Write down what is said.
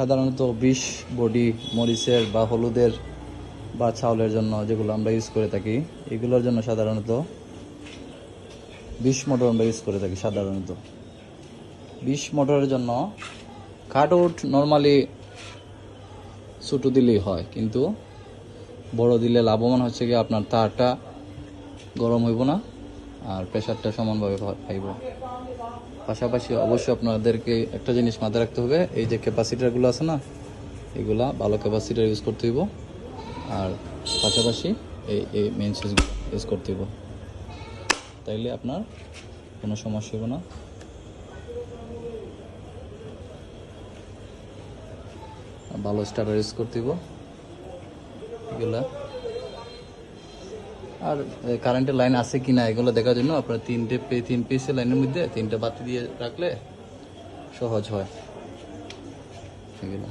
সাধারণত বিষ, বডি, মরিচের বা হলুদের বা চাউলের জন্য যেগুলো আমরা ইউজ করে থাকি, এগুলোর জন্য সাধারণত বিষ মোটর আমরা ইউজ করে থাকি সাধারণত। বিষ মোটরের জন্য কাটআউট নর্মালি ছোটো দিলেই হয়, কিন্তু বড় দিলে লাভবান হচ্ছে কি আপনার তারটা গরম হইব না আর প্রেশারটা সমানভাবে পাইব পাশাপাশি অবশ্যই আপনাদেরকে একটা জিনিস মাথায় রাখতে হবে, এই যে ক্যাপাসিটারগুলো আছে না, এগুলা ভালো ক্যাপাসিটার ইউজ করতে হইব। আর পাশাপাশি এই এই মেন সুইচগুলো ইউজ করতে হইব। তাইলে আপনার কোনো সমস্যা হবে না। ভালো স্টার্টার ইউজ করতে হইব। এগুলা আর কারেন্টের লাইন আছে কি না এগুলো দেখার জন্য আপনার তিনটে পে, তিন পিসের লাইনের মধ্যে তিনটে বাতি দিয়ে রাখলে সহজ হয়। এগুলো